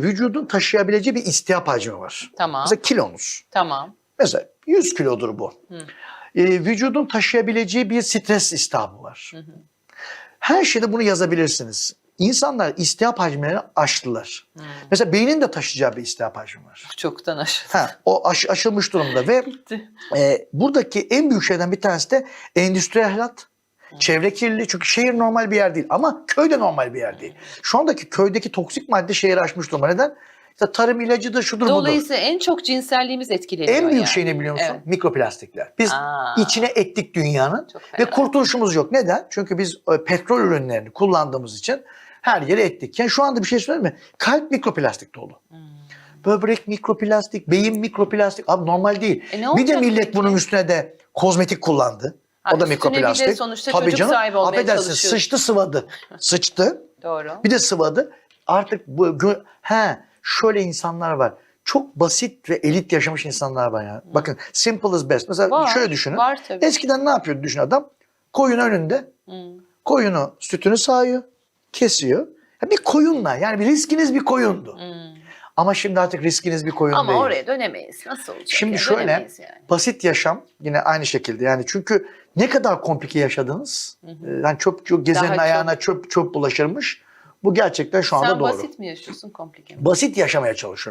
Vücudun taşıyabileceği bir istihap hacmi var. Tamam. Mesela kilonuz. Tamam. Mesela 100 kilodur bu. Hı. Ee, vücudun taşıyabileceği bir stres istihabı var. Her şeyde bunu yazabilirsiniz. İnsanlar istihap hacmlerini aştılar. Hı. Mesela beynin de taşıyacağı bir istihap hacmi var. Çoktan aşırı. Ha, o aş- aşılmış durumda ve e, buradaki en büyük şeyden bir tanesi de endüstriyel hayat, çevre kirliliği. Çünkü şehir normal bir yer değil ama köy de normal bir yer değil. Şu andaki köydeki toksik madde şehri aşmış durumda. Neden? İşte tarım ilacıdır, şudur budur. Dolayısıyla en çok cinselliğimiz etkileniyor. En büyük yani. şey ne biliyor musun? Evet. Mikroplastikler. Biz Aa. içine ettik dünyanın ve kurtuluşumuz yok. Neden? Çünkü biz e, petrol ürünlerini kullandığımız için her yere ettik. Yani şu anda bir şey söyleyeyim mi? Kalp mikroplastik dolu. Hmm. Böbrek mikroplastik, beyin mikroplastik. Abi normal değil. E bir de millet peki? bunun üstüne de kozmetik kullandı. Ha, o da üstüne bir de mikroplastik. sonuçta çocuk sahibi olmaya affedersin, çalışıyor. sıçtı sıvadı. Sıçtı. Doğru. Bir de sıvadı. Artık bu he şöyle insanlar var. Çok basit ve elit yaşamış insanlar var ya. Bakın simple is best. Mesela Var. şöyle düşünün. Var tabii. Eskiden ne yapıyordu düşün adam? Koyun önünde. Hı. Koyunu sütünü sağıyor. Kesiyor. Ya bir koyunla yani bir riskiniz bir koyundu. Hı. Ama şimdi artık riskiniz bir koyun Ama değil. oraya dönemeyiz. Nasıl olacak? Şimdi ya? şöyle Dönemeyiz yani. basit yaşam yine aynı şekilde yani çünkü ne kadar komplike yaşadınız. e, Yani çöp, çöp gezenin Daha ayağına çöp çöp bulaşırmış. Bu gerçekten şu anda Sen doğru. basit mi yaşıyorsun komplike mi? basit yaşamaya çalışıyorum.